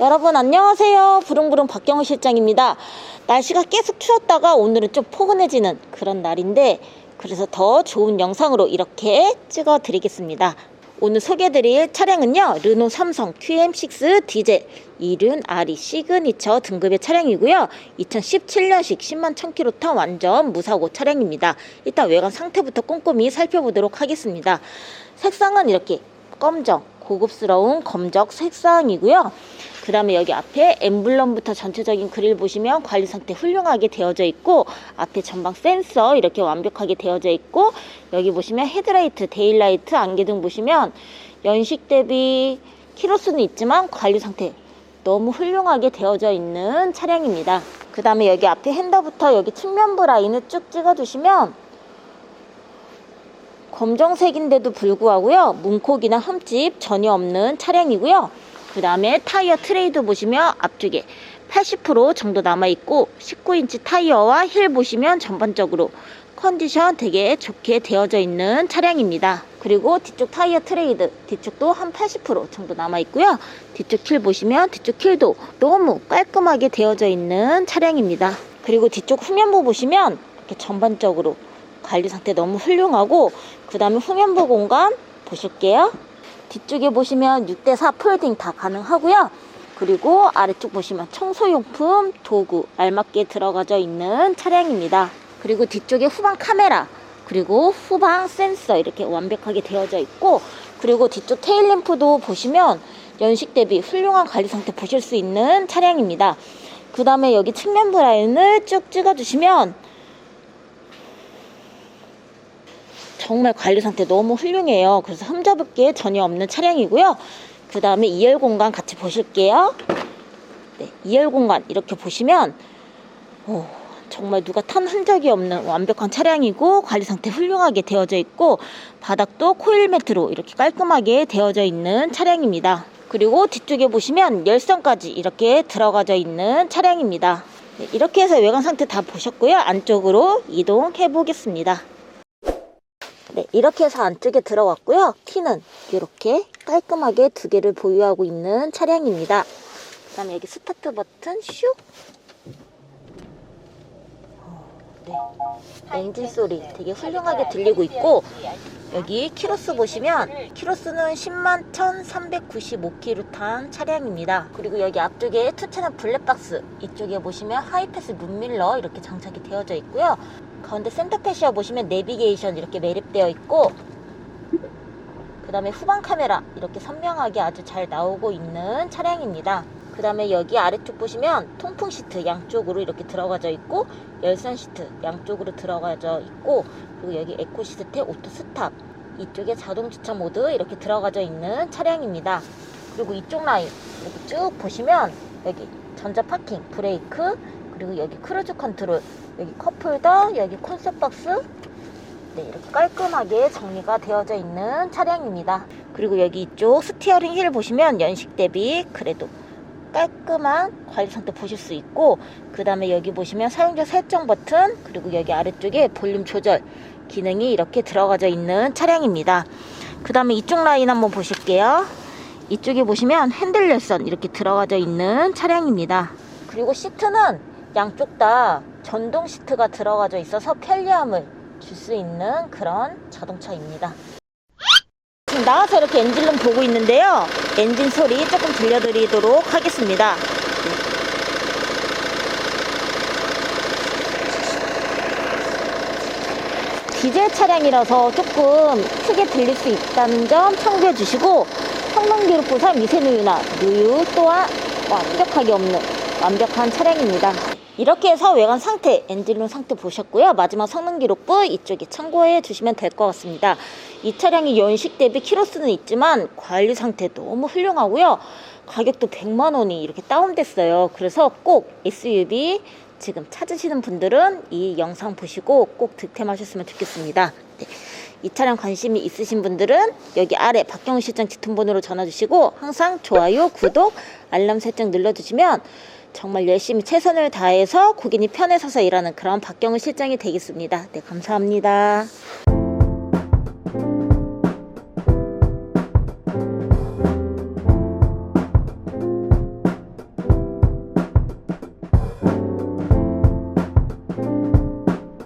여러분 안녕하세요. 부릉부릉 박경호 실장입니다. 날씨가 계속 추웠다가 오늘은 좀 포근해지는 그런 날인데 그래서 더 좋은 영상으로 이렇게 찍어 드리겠습니다. 오늘 소개드릴 차량은요. 르노 삼성 QM6 디젤 2륜 RE 시그니처 등급의 차량이고요. 2017년식 10만 1000km 탄 완전 무사고 차량입니다. 일단 외관 상태부터 꼼꼼히 살펴보도록 하겠습니다. 색상은 이렇게 검정, 고급스러운 검적 색상이고요. 그 다음에 여기 앞에 엠블럼부터 전체적인 그릴 보시면 관리 상태 훌륭하게 되어져 있고 앞에 전방 센서 이렇게 완벽하게 되어져 있고 여기 보시면 헤드라이트, 데일라이트, 안개등 보시면 연식 대비 키로수는 있지만 관리 상태 너무 훌륭하게 되어져 있는 차량입니다. 그 다음에 여기 앞에 핸더부터 여기 측면부 라인을 쭉 찍어주시면 검정색인데도 불구하고요 문콕이나 흠집 전혀 없는 차량이고요 그 다음에 타이어 트레이드 보시면 앞쪽에 80% 정도 남아있고 19인치 타이어와 힐 보시면 전반적으로 컨디션 되게 좋게 되어져 있는 차량입니다. 그리고 뒤쪽 타이어 트레이드 뒤쪽도 한 80% 정도 남아있고요. 뒤쪽 힐 보시면 뒤쪽 힐도 너무 깔끔하게 되어져 있는 차량입니다. 그리고 뒤쪽 후면부 보시면 이렇게 전반적으로 관리 상태 너무 훌륭하고 그 다음에 후면부 공간 보실게요. 뒤쪽에 보시면 6대4 폴딩 다 가능하고요. 그리고 아래쪽 보시면 청소용품, 도구 알맞게 들어가져 있는 차량입니다. 그리고 뒤쪽에 후방 카메라, 그리고 후방 센서 이렇게 완벽하게 되어져 있고 그리고 뒤쪽 테일 램프도 보시면 연식 대비 훌륭한 관리 상태 보실 수 있는 차량입니다. 그 다음에 여기 측면부 라인을 쭉 찍어주시면 정말 관리 상태 너무 훌륭해요. 그래서 흠잡을 게 전혀 없는 차량이고요. 그 다음에 2열 공간 같이 보실게요. 네, 2열 공간 이렇게 보시면 오, 정말 누가 탄 흔적이 없는 완벽한 차량이고 관리 상태 훌륭하게 되어져 있고 바닥도 코일 매트로 이렇게 깔끔하게 되어져 있는 차량입니다. 그리고 뒤쪽에 보시면 열선까지 이렇게 들어가져 있는 차량입니다. 네, 이렇게 해서 외관 상태 다 보셨고요. 안쪽으로 이동해 보겠습니다. 네, 이렇게 해서 안쪽에 들어왔고요. 키는 이렇게 깔끔하게 두 개를 보유하고 있는 차량입니다. 그 다음에 여기 스타트 버튼 슉. 어, 네. 엔진 소리 되게 훌륭하게 들리고 있고 여기 키로수 보시면 키로수는 10만 1395km 탄 차량입니다. 그리고 여기 앞쪽에 투체는 블랙박스 이쪽에 보시면 하이패스 문밀러 이렇게 장착이 되어져 있고요. 가운데 센터패시아 보시면 내비게이션 이렇게 매립되어 있고 그 다음에 후방 카메라 이렇게 선명하게 아주 잘 나오고 있는 차량입니다. 그 다음에 여기 아래쪽 보시면 통풍 시트 양쪽으로 이렇게 들어가져 있고 열선 시트 양쪽으로 들어가져 있고 그리고 여기 에코 시스템 오토 스탑 이쪽에 자동 주차 모드 이렇게 들어가져 있는 차량입니다. 그리고 이쪽 라인 이렇게 쭉 보시면 여기 전자 파킹 브레이크 그리고 여기 크루즈 컨트롤 여기 컵홀더 여기 콘솔 박스 네, 이렇게 깔끔하게 정리가 되어져 있는 차량입니다. 그리고 여기 이쪽 스티어링 힐 보시면 연식 대비 그래도 깔끔한 관리 상태 보실 수 있고 그 다음에 여기 보시면 사용자 설정 버튼 그리고 여기 아래쪽에 볼륨 조절 기능이 이렇게 들어가져 있는 차량입니다. 그 다음에 이쪽 라인 한번 보실게요. 이쪽에 보시면 핸들 열선 이렇게 들어가져 있는 차량입니다. 그리고 시트는 양쪽 다 전동 시트가 들어가져 있어서 편리함을 줄 수 있는 그런 자동차입니다. 지금 나와서 이렇게 엔진룸 보고 있는데요. 엔진 소리 조금 들려드리도록 하겠습니다. 디젤 차량이라서 조금 크게 들릴 수 있다는 점 참고해 주시고 성능 기록부상 미세누유나 누유 또한 완벽하게 없는 완벽한 차량입니다. 이렇게 해서 외관 상태, 엔진룸 상태 보셨고요. 마지막 성능 기록부 이쪽에 참고해 주시면 될 것 같습니다. 이 차량이 연식 대비 키로수는 있지만 관리 상태 너무 훌륭하고요. 가격도 100만 원이 이렇게 다운됐어요. 그래서 꼭 SUV 지금 찾으시는 분들은 이 영상 보시고 꼭 득템하셨으면 좋겠습니다. 네. 이 차량 관심이 있으신 분들은 여기 아래 박경우 실장 뒷톤번호로 전화 주시고 항상 좋아요, 구독, 알람 설정 눌러주시면 정말 열심히 최선을 다해서 고객님 편에 서서 일하는 그런 박경우 실장이 되겠습니다. 네, 감사합니다.